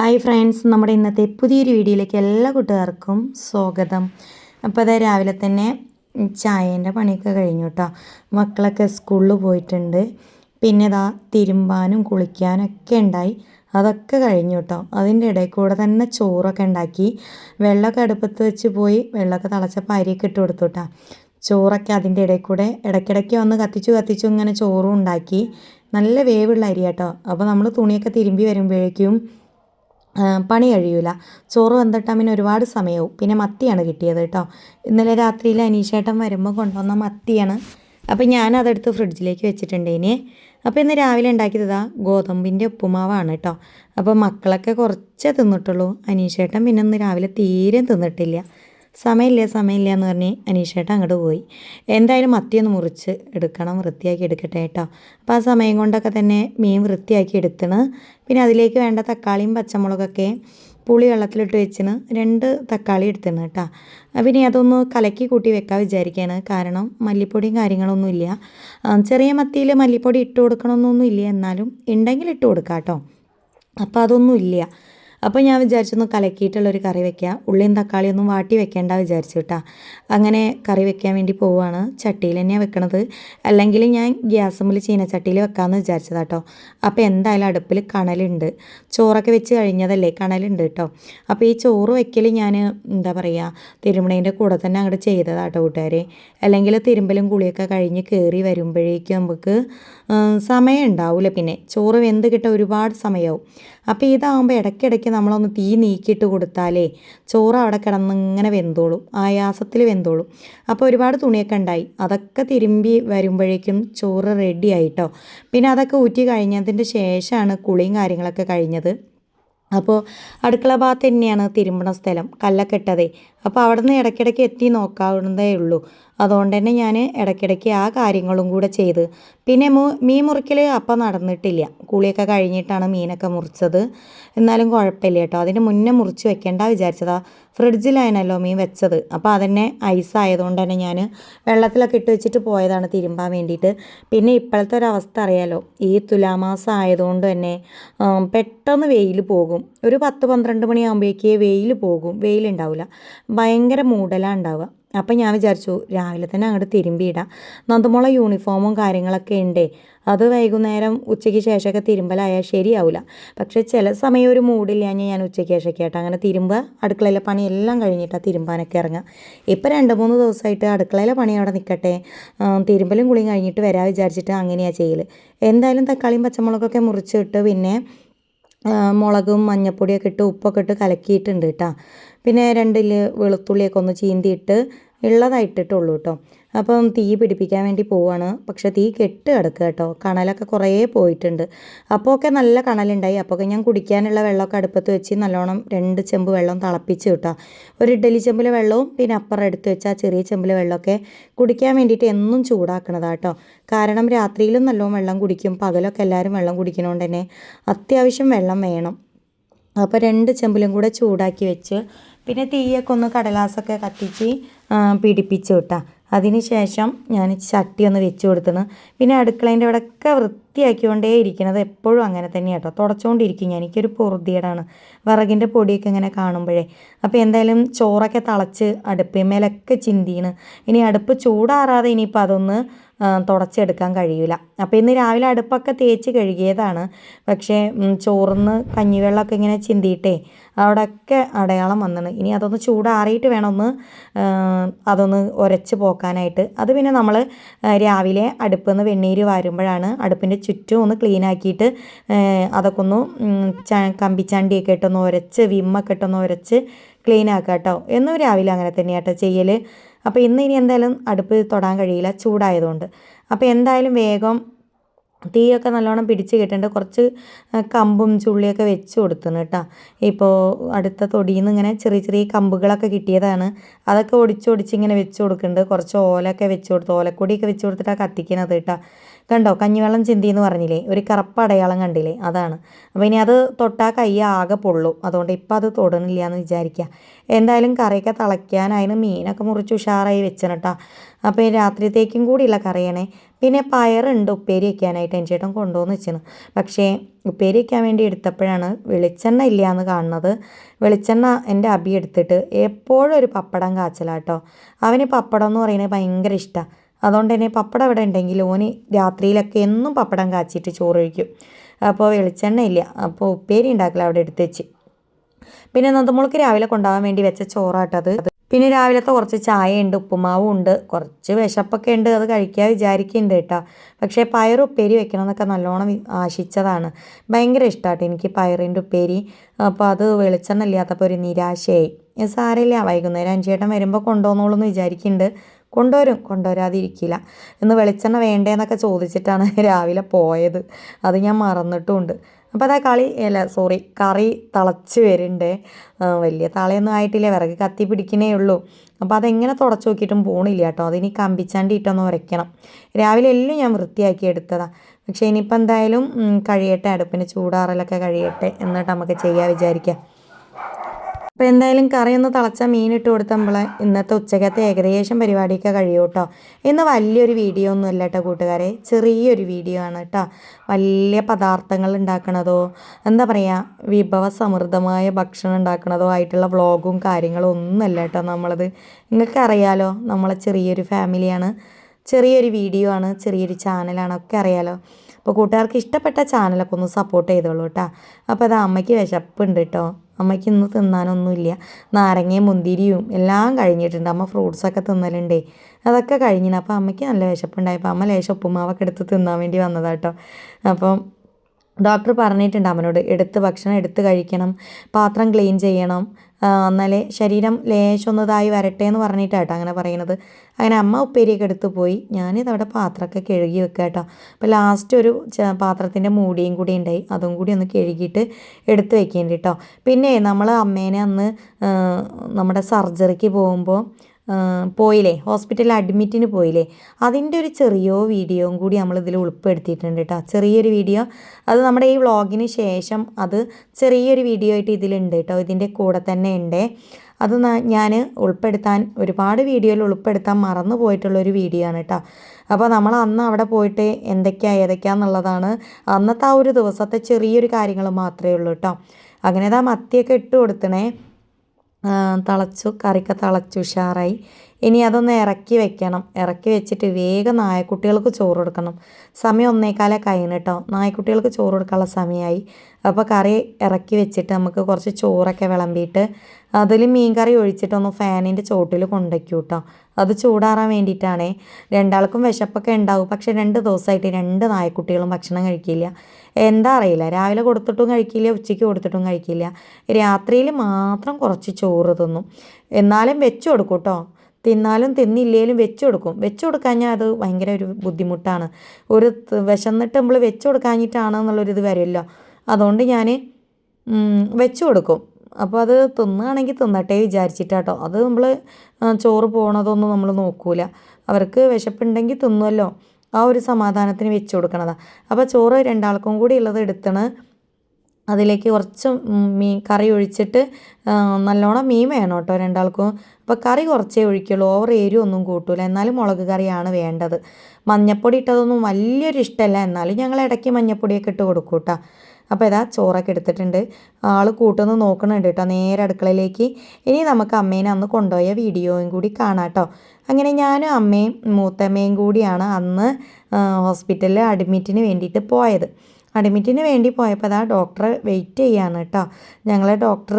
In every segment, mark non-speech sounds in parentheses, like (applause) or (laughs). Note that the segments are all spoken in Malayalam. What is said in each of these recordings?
ഹായ് ഫ്രണ്ട്സ് നമ്മുടെ ഇന്നത്തെ പുതിയൊരു വീഡിയോയിലേക്ക് എല്ലാ കൂട്ടുകാർക്കും സ്വാഗതം. അപ്പോൾ അതായത് രാവിലെ തന്നെ ചായേന്റെ പണിയൊക്കെ കഴിഞ്ഞു കേട്ടോ. മക്കളൊക്കെ സ്കൂളിൽ പോയിട്ടുണ്ട്. പിന്നെ ഇതാ തിരുമ്പാനും കുളിക്കാനും ഒക്കെ ഉണ്ടായി. അതൊക്കെ കഴിഞ്ഞു കേട്ടോ. അതിന്റെ ഇടയിൽ കൂടെ തന്നെ ചോറൊക്കെ ഉണ്ടാക്കി. വെള്ളമൊക്കെ അടുപ്പത്ത് വെച്ച് പോയി വെള്ളമൊക്കെ തിളച്ചപ്പോൾ അരിയൊക്കെ ഇട്ട് കൊടുത്തു കേട്ടോ. ചോറൊക്കെ അതിന്റെ ഇടയിൽ കൂടെ ഇടയ്ക്കിടയ്ക്ക് വന്ന് കത്തിച്ചു കത്തിച്ചു ഇങ്ങനെ ചോറും ഉണ്ടാക്കി. നല്ല വേവുള്ള അരി കേട്ടോ. അപ്പോൾ നമ്മൾ തുണിയൊക്കെ തിരുമ്പി വരുമ്പോഴേക്കും പണി കഴിയൂല. ചോറ് വെന്തിട്ടാൽ പിന്നെ ഒരുപാട് സമയവും. പിന്നെ മത്തിയാണ് കിട്ടിയത് കേട്ടോ ഇന്നലെ രാത്രിയിൽ അനീഷേട്ടൻ വരുമ്പോൾ കൊണ്ടുവന്ന മത്തിയാണ്. അപ്പോൾ ഞാൻ അതെടുത്ത് ഫ്രിഡ്ജിലേക്ക് വെച്ചിട്ടുണ്ട് ഇനി. അപ്പോൾ ഇന്ന് രാവിലെ ഉണ്ടാക്കിയതാ ഗോതമ്പിന്റെ ഉപ്പുമാവാണ് കേട്ടോ അപ്പോൾ മക്കളൊക്കെ കുറച്ചേ തിന്നിട്ടുള്ളൂ. അനീഷേട്ടൻ പിന്നെ ഇന്ന് രാവിലെ തീരെ തിന്നിട്ടില്ല. സമയമില്ല സമയമില്ല എന്ന് പറഞ്ഞ് അനീഷേട്ട അങ്ങോട്ട് പോയി. എന്തായാലും മത്തിയൊന്ന് മുറിച്ച് എടുക്കണം വൃത്തിയാക്കി എടുക്കട്ടെ കേട്ടോ. അപ്പോൾ ആ സമയം കൊണ്ടൊക്കെ തന്നെ മീൻ വൃത്തിയാക്കി എടുത്തണ്. പിന്നെ അതിലേക്ക് വേണ്ട തക്കാളിയും പച്ചമുളകൊക്കെ പുളി വെള്ളത്തിലിട്ട് വെച്ചിന് രണ്ട് തക്കാളി എടുത്തിന് കേട്ടോ. പിന്നെ അതൊന്ന് കലക്കി കൂട്ടി വെക്കാൻ വിചാരിക്കുകയാണ് കാരണം മല്ലിപ്പൊടിയും കാര്യങ്ങളൊന്നുമില്ല ചെറിയ മത്തിയിൽ മല്ലിപ്പൊടി ഇട്ട് കൊടുക്കണമെന്നൊന്നും ഇല്ല. എന്നാലും ഉണ്ടെങ്കിൽ ഇട്ട് കൊടുക്കാം കേട്ടോ. അപ്പോൾ അതൊന്നും ഇല്ല. അപ്പോൾ ഞാൻ വിചാരിച്ചൊന്ന് കലക്കിയിട്ടുള്ളൊരു കറി വെക്കാം. ഉള്ളിയും തക്കാളിയൊന്നും വാട്ടി വെക്കേണ്ട വിചാരിച്ചു കേട്ടോ അങ്ങനെ കറി വെക്കാൻ വേണ്ടി പോവുകയാണ് ചട്ടിയിൽ തന്നെയാണ് വെക്കണത്. അല്ലെങ്കിൽ ഞാൻ ഗ്യാസ് മുമ്പിൽ ചീനച്ചട്ടിയിൽ വെക്കാമെന്ന് വിചാരിച്ചതാ കേട്ടോ അപ്പോൾ എന്തായാലും അടുപ്പിൽ കണലുണ്ട്. ചോറൊക്കെ വെച്ച് കഴിഞ്ഞതല്ലേ കണലുണ്ട് കേട്ടോ അപ്പോൾ ഈ ചോറ് വെക്കൽ ഞാൻ എന്താ പറയുക തിരുമണേന്റെ കൂടെ തന്നെ അങ്ങോട്ട് ചെയ്തതാട്ടോ കൂട്ടുകാരെ. അല്ലെങ്കിൽ തിരുമ്പലും കുളിയൊക്കെ കഴിഞ്ഞ് കയറി വരുമ്പോഴേക്കും നമുക്ക് സമയം ഉണ്ടാവില്ല പിന്നെ ചോറ് വെന്ത് കിട്ടാൻ ഒരുപാട് സമയമാവും അപ്പോൾ ഇതാകുമ്പോൾ ഇടയ്ക്കിടയ്ക്ക് നമ്മളൊന്ന് തീ നീക്കിയിട്ട് കൊടുത്താലേ ചോറ് അവിടെ കിടന്ന് ഇങ്ങനെ വെന്തോളും. ആയാസത്തിൽ വെന്തോളും. അപ്പോൾ ഒരുപാട് തുണിയൊക്കെ ഉണ്ടായി. അതൊക്കെ തിരുമ്പി വരുമ്പോഴേക്കും ചോറ് റെഡി ആയിട്ടോ. പിന്നെ അതൊക്കെ ഊറ്റി കഴിഞ്ഞതിന്റെ ശേഷമാണ് കുളിയും കാര്യങ്ങളൊക്കെ കഴിഞ്ഞത്. അപ്പോൾ അടുക്കള ഭാഗത്ത് തന്നെയാണ് തിരുമ്പണ സ്ഥലം കല്ലൊക്കെ ഇട്ടതേ. അപ്പോൾ അവിടെ നിന്ന് ഇടയ്ക്കിടയ്ക്ക് എത്തി നോക്കാവുന്നതേ ഉള്ളൂ. അതുകൊണ്ട് തന്നെ ഞാൻ ഇടയ്ക്കിടയ്ക്ക് ആ കാര്യങ്ങളും കൂടെ ചെയ്ത്. പിന്നെ മു മീൻ മുറിക്കൽ അപ്പം നടന്നിട്ടില്ല. കുളിയൊക്കെ കഴിഞ്ഞിട്ടാണ് മീനൊക്കെ മുറിച്ചത്. എന്നാലും കുഴപ്പമില്ല കേട്ടോ. അതിന് മുന്നേ മുറിച്ച് വെക്കേണ്ട വിചാരിച്ചതാ. ഫ്രിഡ്ജിലായിരുന്നല്ലോ മീൻ വെച്ചത്. അപ്പോൾ അതന്നെ ഐസ് ആയതുകൊണ്ട് തന്നെ ഞാൻ വെള്ളത്തിലൊക്കെ ഇട്ട് വെച്ചിട്ട് പോയതാണ് തിരുമ്പാൻ വേണ്ടിയിട്ട്. പിന്നെ ഇപ്പോഴത്തെ ഒരു അവസ്ഥ അറിയാലോ? ഈ തുലാമാസം ആയതുകൊണ്ട് തന്നെ പെട്ടെന്ന് വെയിൽ പോകും. ഒരു പത്ത് പന്ത്രണ്ട് മണിയാകുമ്പോഴേക്കേ വെയിൽ പോകും. വെയിലുണ്ടാവില്ല ഭയങ്കര മൂടലാണ് ഉണ്ടാവുക. അപ്പം ഞാൻ വിചാരിച്ചു രാവിലെ തന്നെ അങ്ങോട്ട് തിരുമ്പിയിടാം. നന്ദമുള യൂണിഫോമും കാര്യങ്ങളൊക്കെ ഉണ്ട്. അത് വൈകുന്നേരം ഉച്ചയ്ക്ക് ശേഷമൊക്കെ തിരുമ്പലായാൽ ശരിയാവില്ല പക്ഷേ ചില സമയം ഒരു മൂടില്ലാഞ്ഞ് ഞാൻ ഉച്ചയ്ക്ക് ശേഷമൊക്കെ ആയിട്ട് അങ്ങനെ തിരുമ്പ അടുക്കളയിലെ പണി എല്ലാം കഴിഞ്ഞിട്ടാണ് തിരുമ്പാനൊക്കെ ഇറങ്ങുക. ഇപ്പം രണ്ട് മൂന്ന് ദിവസമായിട്ട് അടുക്കളയിലെ പണി അവിടെ നിൽക്കട്ടെ. തിരുമ്പലും കുളിയും കഴിഞ്ഞിട്ട് വരാൻ വിചാരിച്ചിട്ട് അങ്ങനെയാണ് ചെയ്യൽ എന്തായാലും തക്കാളിയും പച്ചമുളകൊക്കെ മുറിച്ചിട്ട് പിന്നെ മുളകും മഞ്ഞപ്പൊടിയൊക്കെ ഇട്ട് ഉപ്പൊക്കെ ഇട്ട് കലക്കിയിട്ടുണ്ട് കേട്ടോ. പിന്നെ രണ്ടിൽ വെളുത്തുള്ളിയൊക്കെ ഒന്ന് ചീന്തിയിട്ട് ഉള്ളതായിട്ടിട്ടുള്ളൂ കേട്ടോ. അപ്പം തീ പിടിപ്പിക്കാൻ വേണ്ടി പോവാണ്. പക്ഷേ തീ കെട്ട് കിടക്കുക കേട്ടോ. കണലൊക്കെ കുറേ പോയിട്ടുണ്ട്. അപ്പോൾ ഒക്കെ നല്ല കണലുണ്ടായി. അപ്പോൾ ഒക്കെ ഞാൻ കുടിക്കാനുള്ള വെള്ളമൊക്കെ അടുപ്പത്ത് വെച്ച് നല്ലോണം രണ്ട് ചെമ്പ് വെള്ളം തിളപ്പിച്ച് കിട്ടാം ഒരു ഇഡലി ചെമ്പിലെ വെള്ളവും പിന്നെ അപ്പുറം എടുത്ത് വെച്ചാൽ ചെറിയ ചെമ്പിലെ വെള്ളമൊക്കെ കുടിക്കാൻ വേണ്ടിയിട്ട് എന്നും ചൂടാക്കണതാണ് കേട്ടോ. കാരണം രാത്രിയിലും നല്ലോണം വെള്ളം കുടിക്കും. പകലൊക്കെ എല്ലാവരും വെള്ളം കുടിക്കണോണ്ട് തന്നെ അത്യാവശ്യം വെള്ളം വേണം. അപ്പോൾ രണ്ട് ചെമ്പിലും കൂടെ ചൂടാക്കി വെച്ച് പിന്നെ തീയൊക്കെ ഒന്ന് കടലാസൊക്കെ കത്തിച്ച് പിടിപ്പിച്ച് വിട്ടാൽ അതിന് ശേഷം ഞാൻ ചട്ടി ഒന്ന് വെച്ച് കൊടുത്തണ്. പിന്നെ അടുക്കളേന്റെ അവിടെയൊക്കെ വൃത്തിയാക്കിക്കൊണ്ടേ ഇരിക്കുന്നത് എപ്പോഴും അങ്ങനെ തന്നെ കേട്ടോ തുടച്ചുകൊണ്ടിരിക്കും ഞാൻ. എനിക്കൊരു പൊറുതിയേടാണ് വിറകിന്റെ പൊടിയൊക്കെ ഇങ്ങനെ കാണുമ്പോഴേ. അപ്പോൾ എന്തായാലും ചോറൊക്കെ തളച്ച് അടുപ്പിന്മേലൊക്കെ ചിന്തിയാണ് ഇനി അടുപ്പ് ചൂടാറാതെ ഇനിയിപ്പോൾ അതൊന്ന് തുടച്ചെടുക്കാൻ കഴിയില്ല അപ്പോൾ ഇന്ന് രാവിലെ അടുപ്പൊക്കെ തേച്ച് കഴുകിയതാണ്. പക്ഷേ ചോറിന്ന് കഞ്ഞിവെള്ളമൊക്കെ ഇങ്ങനെ ചിന്തിയിട്ടേ അവിടെയൊക്കെ അടയാളം വന്നിട്ടുണ്ട് ഇനി അതൊന്ന് ചൂടാറിയിട്ട് വേണം ഒന്ന് അതൊന്ന് ഉരച്ച് പോക്കാനായിട്ട്. അത് പിന്നെ നമ്മൾ രാവിലെ അടുപ്പിൽ നിന്ന് വെണ്ണീര് വാരുമ്പോഴാണ് അടുപ്പിന്റെ ചുറ്റും ഒന്ന് ക്ലീൻ ആക്കിയിട്ട് അതൊക്കെ ഒന്ന് കമ്പിച്ചാണ്ടിയൊക്കെ ഇട്ടൊന്ന് ഉരച്ച് വിമ്മൊക്കെ ഇട്ടൊന്ന് ഉരച്ച് ക്ലീൻ ആക്കുക കേട്ടോ എന്നും രാവിലെ അങ്ങനെ തന്നെയാട്ടോ ചെയ്യൽ അപ്പോൾ ഇന്ന് ഇനി എന്തായാലും അടുപ്പ് തൊടാൻ കഴിയില്ല ചൂടായതുകൊണ്ട്. അപ്പോൾ എന്തായാലും വേഗം തീയൊക്കെ നല്ലോണം പിടിച്ച് കിട്ടേണ്ട കുറച്ച് കമ്പും ചുള്ളിയൊക്കെ വെച്ച് കൊടുത്തിന് കേട്ടോ. ഇപ്പോൾ അടുത്ത തൊടിയിൽ നിന്ന് ഇങ്ങനെ ചെറിയ ചെറിയ കമ്പുകളൊക്കെ കിട്ടിയതാണ്. അതൊക്കെ ഒടിച്ചൊടിച്ച് ഇങ്ങനെ വെച്ച് കൊടുക്കുന്നുണ്ട് കുറച്ച് ഓലൊക്കെ വെച്ച് കൊടുത്തു ഓലക്കൊടിയൊക്കെ വെച്ച് കൊടുത്തിട്ടാണ് കത്തിക്കണത് കേട്ടോ. കണ്ടോ? കഞ്ഞിവെള്ളം ചിന്തി എന്ന് പറഞ്ഞില്ലേ? ഒരു കറുപ്പ് അടയാളം കണ്ടില്ലേ? അതാണ്. അപ്പോൾ ഇനി അത് തൊട്ടാൽ കൈ ആകെ പൊള്ളും. അതുകൊണ്ട് ഇപ്പം അത് തൊടണില്ല എന്ന് വിചാരിക്കുക എന്തായാലും കറിയൊക്കെ തിളയ്ക്കാൻ അതിന് മീനൊക്കെ മുറിച്ച് ഉഷാറായി വെച്ചണം അപ്പോൾ ഈ രാത്രിത്തേക്കും കൂടിയുള്ള കറിയാണേ. പിന്നെ പയറുണ്ട് ഉപ്പേരി വയ്ക്കാനായിട്ട് എന്റെ ചേട്ടൻ കൊണ്ടുവന്ന് വെച്ചിന് പക്ഷേ ഉപ്പേരി വയ്ക്കാൻ വേണ്ടി എടുത്തപ്പോഴാണ് വെളിച്ചെണ്ണ ഇല്ല എന്ന് കാണുന്നത്. വെളിച്ചെണ്ണ എന്റെ അബി എടുത്തിട്ട് എപ്പോഴും ഒരു പപ്പടം കാച്ചലാട്ടോ അവന് പപ്പടം എന്ന് പറയുന്നത് ഭയങ്കര ഇഷ്ടമാണ് അതുകൊണ്ട് തന്നെ പപ്പടം ഇവിടെ ഉണ്ടെങ്കിൽ ഓന് രാത്രിയിലൊക്കെ എന്നും പപ്പടം കാച്ചിട്ട് ചോറ് കഴിക്കും അപ്പോൾ വെളിച്ചെണ്ണ ഇല്ല അപ്പോൾ ഉപ്പേരി ഉണ്ടാക്കില്ല അവിടെ എടുത്ത് വെച്ച്. പിന്നെ നന്ദമുളക്ക് രാവിലെ കൊണ്ടുപോകാൻ വേണ്ടി വെച്ച ചോറാട്ടത്. പിന്നെ രാവിലത്തെ കുറച്ച് ചായ ഉണ്ട് ഉപ്പുമാവും ഉണ്ട് കുറച്ച് വിശപ്പൊക്കെ ഉണ്ട് അത് കഴിക്കാൻ വിചാരിക്കുന്നുണ്ട് കേട്ടോ. പക്ഷേ പയർ ഉപ്പേരി വെക്കണം എന്നൊക്കെ നല്ലോണം ആശിച്ചതാണ്. ഭയങ്കര ഇഷ്ടമാട്ടോ എനിക്ക് പയറിന്റെ ഉപ്പേരി. അപ്പോൾ അത് വെളിച്ചെണ്ണ ഇല്ലാത്തപ്പോൾ ഒരു നിരാശയായി. സാരമില്ല വൈകുന്നേരം അഞ്ചേട്ടൻ വരുമ്പോൾ കൊണ്ടുവന്നോളൂ എന്ന് വിചാരിക്കുന്നുണ്ട് കൊണ്ടുവരും കൊണ്ടുവരാതിരിക്കില്ല. ഇന്ന് വെളിച്ചെണ്ണ വേണ്ടേന്നൊക്കെ ചോദിച്ചിട്ടാണ് (laughs) രാവിലെ പോയത്. അത് ഞാൻ മറന്നിട്ടുമുണ്ട്. അപ്പോൾ അതാ കളി. അല്ല സോറി കറി തിളച്ച് വരുന്നുണ്ട്. വലിയ തളയൊന്നും ആയിട്ടില്ല. വിറക് കത്തി പിടിക്കണേ ഉള്ളൂ. അപ്പോൾ അതെങ്ങനെ തുടച്ച് നോക്കിയിട്ടും പോണില്ല കേട്ടോ. അതിനി കമ്പിച്ചാണ്ടി ഇട്ടൊന്ന് ഉരയ്ക്കണം. രാവിലെ എല്ലാം ഞാൻ വൃത്തിയാക്കി എടുത്തതാണ് പക്ഷേ ഇനിയിപ്പോൾ എന്തായാലും കഴിയട്ടെ. അടുപ്പിന് ചൂടാറലൊക്കെ കഴിയട്ടെ. എന്നിട്ട് നമുക്ക് ചെയ്യാൻ വിചാരിക്കാം. അപ്പോൾ എന്തായാലും കറി ഒന്ന് തിളച്ച മീനിട്ട് ഇട്ട് നമ്മളെ ഇന്നത്തെ ഉച്ചക്കത്തെ ഏകദേശം പരിപാടിയൊക്കെ കഴിയും കേട്ടോ ഇന്ന് വലിയൊരു വീഡിയോ ഒന്നും അല്ല കേട്ടോ കൂട്ടുകാരെ. ചെറിയൊരു വീഡിയോ ആണ് കേട്ടോ വലിയ പദാർത്ഥങ്ങൾ ഉണ്ടാക്കണതോ എന്താ പറയുക വിഭവ സമൃദ്ധമായ ഭക്ഷണം ഉണ്ടാക്കണതോ ആയിട്ടുള്ള വ്ളോഗും കാര്യങ്ങളും ഒന്നുമല്ല കേട്ടോ നമ്മളത്. നിങ്ങൾക്ക് അറിയാലോ നമ്മളെ ചെറിയൊരു ഫാമിലിയാണ് ചെറിയൊരു വീഡിയോ ആണ് ചെറിയൊരു ചാനലാണ് ഒക്കെ അറിയാലോ. അപ്പോൾ കൂട്ടുകാർക്ക് ഇഷ്ടപ്പെട്ട ചാനലൊക്കെ ഒന്ന് സപ്പോർട്ട് ചെയ്തോളൂ കേട്ടോ അപ്പോൾ അത് അമ്മയ്ക്ക് വിശപ്പുണ്ട് കേട്ടോ അമ്മയ്ക്ക് ഇന്ന് തിന്നാനൊന്നുമില്ല. നാരങ്ങയും മുന്തിരിയും എല്ലാം കഴിഞ്ഞിട്ടുണ്ട്. അമ്മ ഫ്രൂട്ട്സൊക്കെ തിന്നലുണ്ടേ. അതൊക്കെ കഴിഞ്ഞിന്. അപ്പോൾ അമ്മയ്ക്ക് നല്ല വിശപ്പുണ്ടായപ്പോൾ അമ്മ ലേശം ഉപ്പുമാവൊക്കെ എടുത്ത് തിന്നാൻ വേണ്ടി വന്നതാട്ടോ അപ്പം ഡോക്ടർ പറഞ്ഞിട്ടുണ്ട് അമ്മനോട് എടുത്ത് ഭക്ഷണം എടുത്ത് കഴിക്കണം. പാത്രം ക്ലീൻ ചെയ്യണം. എന്നാലേ ശരീരം ലേശൊന്നതായി വരട്ടെ എന്ന് പറഞ്ഞിട്ടാട്ടോ അങ്ങനെ പറയുന്നത്. അങ്ങനെ അമ്മ ഉപ്പേരിയൊക്കെ എടുത്ത് പോയി. ഞാനിത് അവിടെ പാത്രമൊക്കെ കഴുകി വെക്കുക കേട്ടോ അപ്പോൾ ലാസ്റ്റ് ഒരു പാത്രത്തിന്റെ മൂടിയും കൂടി ഉണ്ടായി. അതും കൂടി ഒന്ന് കഴുകിയിട്ട് എടുത്ത് വെക്കേണ്ടി കേട്ടോ പിന്നെ നമ്മൾ അമ്മേനെ അന്ന് നമ്മുടെ സർജറിക്ക് പോകുമ്പോൾ പോയില്ലേ? ഹോസ്പിറ്റലിൽ അഡ്മിറ്റിന് പോയില്ലേ? അതിന്റെ ഒരു ചെറിയ വീഡിയോയും കൂടി നമ്മളിതിൽ ഉൾപ്പെടുത്തിയിട്ടുണ്ട് കേട്ടോ ചെറിയൊരു വീഡിയോ. അത് നമ്മുടെ ഈ വ്ളോഗിന് ശേഷം അത് ചെറിയൊരു വീഡിയോ ആയിട്ട് ഇതിലുണ്ട് കേട്ടോ ഇതിന്റെ കൂടെ തന്നെ ഉണ്ട്. അത് ഞാൻ ഉൾപ്പെടുത്താൻ ഒരുപാട് വീഡിയോയിൽ ഉൾപ്പെടുത്താൻ മറന്നു പോയിട്ടുള്ളൊരു വീഡിയോ ആണ് കേട്ടോ അപ്പോൾ നമ്മൾ അന്ന് അവിടെ പോയിട്ട് എന്തൊക്കെയാണ് ഏതൊക്കെയാണെന്നുള്ളതാണ് അന്നത്തെ ആ ഒരു ദിവസത്തെ ചെറിയൊരു കാര്യങ്ങൾ മാത്രമേ ഉള്ളൂ കേട്ടോ അങ്ങനെ ഇതാ മത്തിയൊക്കെ ഇട്ട് കൊടുത്തണേ. ആ, തിളച്ചു കറിയൊക്കെ തിളച്ചു ഉഷാറായി. ഇനി അതൊന്ന് ഇറക്കി വെക്കണം. ഇറക്കി വെച്ചിട്ട് വേഗം നായക്കുട്ടികൾക്ക് ചോറ് കൊടുക്കണം. സമയം ഒന്നേക്കാലേ കഴിഞ്ഞ് കേട്ടോ നായക്കുട്ടികൾക്ക് ചോറ് കൊടുക്കാനുള്ള സമയമായി അപ്പോൾ കറി ഇറക്കി വെച്ചിട്ട് നമുക്ക് കുറച്ച് ചോറൊക്കെ വിളമ്പിയിട്ട് അതിൽ മീൻ കറി ഒഴിച്ചിട്ടൊന്ന് ഫാനിന്റെ ചോട്ടിൽ കൊണ്ടുവയ്ക്കൂ കേട്ടോ അത് ചൂടാറാൻ വേണ്ടിയിട്ടാണേ. രണ്ടാൾക്കും വിശപ്പൊക്കെ ഉണ്ടാവും. പക്ഷേ രണ്ട് ദിവസമായിട്ട് രണ്ട് നായക്കുട്ടികളും ഭക്ഷണം കഴിക്കില്ല. എന്താ അറിയില്ല. രാവിലെ കൊടുത്തിട്ടും കഴിക്കില്ല ഉച്ചയ്ക്ക് കൊടുത്തിട്ടും കഴിക്കില്ല. രാത്രിയിൽ മാത്രം കുറച്ച് ചോറ് തിന്നും. എന്നാലും വെച്ച് കൊടുക്കും കേട്ടോ തിന്നാലും തിന്നില്ലേലും വെച്ച് കൊടുക്കും. വെച്ച് കൊടുക്കാഞ്ഞാൽ അത് ഭയങ്കര ഒരു ബുദ്ധിമുട്ടാണ്. ഒരു വിശന്നിട്ട് നമ്മൾ വെച്ച് കൊടുക്കാഞ്ഞിട്ടാണ് എന്നുള്ളൊരിത് വരുമല്ലോ അതുകൊണ്ട് ഞാൻ വെച്ച് കൊടുക്കും. അപ്പോൾ അത് തിന്നുകയാണെങ്കിൽ തിന്നട്ടെ വിചാരിച്ചിട്ടാട്ടോ. അത് നമ്മൾ ചോറ് പോണതൊന്നും നമ്മൾ നോക്കൂല. അവർക്ക് വിശപ്പുണ്ടെങ്കിൽ തിന്നുമല്ലോ ആ ഒരു സമാധാനത്തിന് വെച്ച് കൊടുക്കണതാണ് അപ്പോൾ ചോറ് രണ്ടാൾക്കും കൂടി ഉള്ളത് എടുത്തണ്. അതിലേക്ക് കുറച്ച് മീൻ കറി ഒഴിച്ചിട്ട് നല്ലോണം മീൻ വേണം കേട്ടോ രണ്ടാൾക്കും. അപ്പോൾ കറി കുറച്ചേ ഒഴിക്കുള്ളൂ. ഓവർ എരിവ് ഒന്നും കൂട്ടൂല. എന്നാലും മുളക് കറിയാണ് വേണ്ടത്. മഞ്ഞപ്പൊടി ഇട്ടതൊന്നും വലിയൊരു ഇഷ്ടമല്ല എന്നാലും ഞങ്ങൾ ഇടയ്ക്ക് മഞ്ഞപ്പൊടിയൊക്കെ ഇട്ട് കൊടുക്കും കേട്ടോ. അപ്പോൾ ഇതാ ചോറൊക്കെ എടുത്തിട്ടുണ്ട്. ആൾ കൂട്ടുന്ന് നോക്കണുണ്ട് കേട്ടോ. നേരെ അടുക്കളയിലേക്ക്. ഇനി നമുക്ക് അമ്മേനെ അന്ന് കൊണ്ടുപോയ വീഡിയോയും കൂടി കാണാം കേട്ടോ. അങ്ങനെ ഞാനും അമ്മയും മൂത്തമ്മയും കൂടിയാണ് അന്ന് ഹോസ്പിറ്റലിൽ അഡ്മിറ്റിന് വേണ്ടിയിട്ട് പോയത്. അഡ്മിറ്റിന് വേണ്ടി പോയപ്പോൾ അതാ ഡോക്ടറെ വെയിറ്റ് ചെയ്യാണ് കേട്ടോ. ഞങ്ങളെ ഡോക്ടർ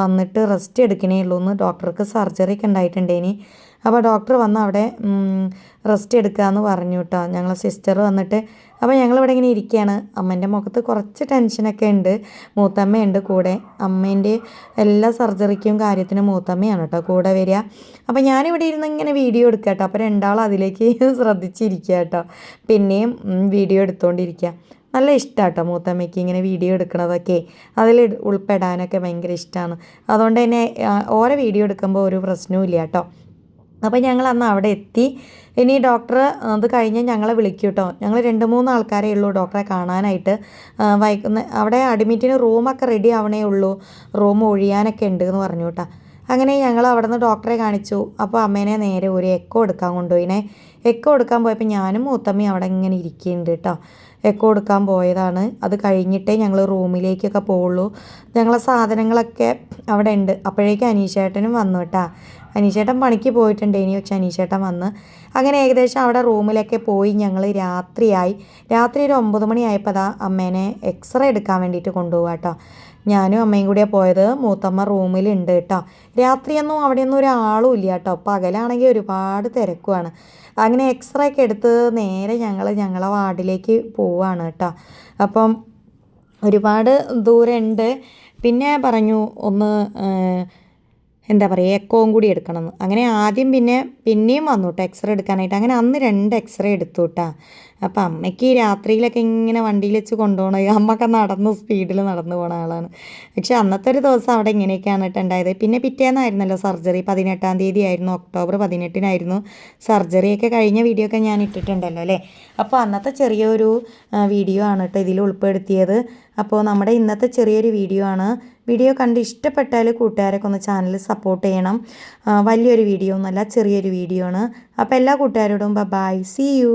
വന്നിട്ട് റെസ്റ്റ് എടുക്കണേ ഉള്ളൂ. എന്ന് ഡോക്ടർക്ക് സർജറി ഒക്കെ ഉണ്ടായിട്ടുണ്ടേനി അപ്പോൾ ഡോക്ടർ വന്ന് അവിടെ റെസ്റ്റ് എടുക്കുക എന്ന് പറഞ്ഞു കേട്ടോ. ഞങ്ങളെ സിസ്റ്റർ വന്നിട്ട് അപ്പോൾ ഞങ്ങളിവിടെ ഇങ്ങനെ ഇരിക്കുകയാണ് അമ്മേന്റെ മുഖത്ത് കുറച്ച് ടെൻഷനൊക്കെ ഉണ്ട്. മൂത്തമ്മയുണ്ട് കൂടെ. അമ്മേന്റെ എല്ലാ സർജറിക്കും കാര്യത്തിനും മൂത്തമ്മയാണ് കേട്ടോ കൂടെ വരിക. അപ്പോൾ ഞാനിവിടെ ഇരുന്ന് ഇങ്ങനെ വീഡിയോ എടുക്കുക കേട്ടോ അപ്പോൾ രണ്ടാളും അതിലേക്ക് (laughs) ശ്രദ്ധിച്ചിരിക്കുക കേട്ടോ. പിന്നെയും വീഡിയോ എടുത്തുകൊണ്ടിരിക്കുക നല്ല ഇഷ്ടമാട്ടോ മൂത്തമ്മയ്ക്ക് ഇങ്ങനെ വീഡിയോ എടുക്കണതൊക്കെ. അതിൽ ഉൾപ്പെടാനൊക്കെ ഭയങ്കര ഇഷ്ടമാണ് അതുകൊണ്ട് തന്നെ ഓരോ വീഡിയോ എടുക്കുമ്പോൾ ഒരു പ്രശ്നവും ഇല്ല കേട്ടോ. അപ്പോൾ ഞങ്ങൾ അന്ന് അവിടെ എത്തി. ഇനി ഡോക്ടർ അത് കഴിഞ്ഞ് ഞങ്ങളെ വിളിക്കും കേട്ടോ. ഞങ്ങൾ രണ്ട് മൂന്ന് ആൾക്കാരേ ഉള്ളൂ ഡോക്ടറെ കാണാനായിട്ട്. വൈകുന്ന അവിടെ അഡ്മിറ്റിന് റൂമൊക്കെ റെഡി ആവണേ ഉള്ളൂ. റൂം ഒഴിയാനൊക്കെ ഉണ്ട് എന്ന് പറഞ്ഞു കേട്ടോ. അങ്ങനെ ഞങ്ങൾ അവിടെ നിന്ന് ഡോക്ടറെ കാണിച്ചു. അപ്പോൾ അമ്മേനെ നേരെ ഒരു എക്കോ എടുക്കാൻ കൊണ്ടുപോയിനെ. എക്കോ എടുക്കാൻ പോയപ്പോൾ ഞാനും മൂത്തമ്മയും അവിടെ ഇങ്ങനെ ഇരിക്കുന്നുണ്ട് കേട്ടോ എക്കോ എടുക്കാൻ പോയതാണ്. അത് കഴിഞ്ഞിട്ടേ ഞങ്ങൾ റൂമിലേക്കൊക്കെ പോവുള്ളൂ. ഞങ്ങളെ സാധനങ്ങളൊക്കെ അവിടെ ഉണ്ട്. അപ്പോഴേക്കും അനീഷേട്ടനും വന്നു കേട്ടാ അനീഷേട്ടൻ പണിക്ക് പോയിട്ടുണ്ട്. ഇനി പക്ഷെ അനീഷേട്ടൻ വന്ന്. അങ്ങനെ ഏകദേശം അവിടെ റൂമിലൊക്കെ പോയി ഞങ്ങൾ രാത്രിയായി. രാത്രി ഒരു ഒമ്പത് മണിയായപ്പോൾ അതാ അമ്മേനെ എക്സ്റേ എടുക്കാൻ വേണ്ടിയിട്ട് കൊണ്ടുപോകാം കേട്ടോ ഞാനും അമ്മയും കൂടിയാണ് പോയത്. മൂത്തമ്മ റൂമിലുണ്ട് കേട്ടോ രാത്രിയൊന്നും അവിടെയൊന്നും ഒരാളും ഇല്ല കേട്ടോ പകലാണെങ്കിൽ ഒരുപാട് തിരക്കുവാണ്. അങ്ങനെ എക്സ്റേ ഒക്കെ എടുത്ത് നേരെ ഞങ്ങൾ ഞങ്ങളെ വാർഡിലേക്ക് പോവാണ് കേട്ടോ അപ്പം ഒരുപാട് ദൂരമുണ്ട്. പിന്നെ പറഞ്ഞു ഒന്ന് എന്താ പറയുക എക്കോവും കൂടി എടുക്കണമെന്ന് അങ്ങനെ ആദ്യം പിന്നെ പിന്നെയും വന്നു കേട്ടോ എക്സ്റേ എടുക്കാനായിട്ട്. അങ്ങനെ അന്ന് രണ്ട് എക്സ്റേ എടുത്തു കേട്ടാ അപ്പം അമ്മയ്ക്ക് ഈ രാത്രിയിലൊക്കെ ഇങ്ങനെ വണ്ടിയിൽ വെച്ച് കൊണ്ടുപോകണം അമ്മയ്ക്ക് നടന്ന് സ്പീഡിൽ നടന്നു പോണ ആളാണ്. പക്ഷെ അന്നത്തെ ഒരു ദിവസം അവിടെ ഇങ്ങനെയൊക്കെയാണ് കേട്ടോ പിന്നെ പിറ്റേന്നായിരുന്നല്ലോ സർജറി പതിനെട്ടാം തീയതി ആയിരുന്നു ഒക്ടോബർ പതിനെട്ടിനായിരുന്നു സർജറിയൊക്കെ കഴിഞ്ഞ വീഡിയോ ഒക്കെ ഞാൻ ഇട്ടിട്ടുണ്ടല്ലോ അല്ലേ? അപ്പോൾ അന്നത്തെ ചെറിയൊരു വീഡിയോ ആണ് കേട്ടോ ഇതിൽ ഉൾപ്പെടുത്തിയത്. അപ്പോൾ നമ്മുടെ ഇന്നത്തെ ചെറിയൊരു വീഡിയോ ആണ്. വീഡിയോ കണ്ട് ഇഷ്ടപ്പെട്ടാൽ കൂട്ടുകാരൊക്കെ ഒന്ന് ചാനൽ സപ്പോർട്ട് ചെയ്യണം. വലിയൊരു വീഡിയോ ഒന്നുമല്ല ചെറിയൊരു വീഡിയോ ആണ്. അപ്പോൾ എല്ലാ കൂട്ടുകാരോടും ബൈ സി യു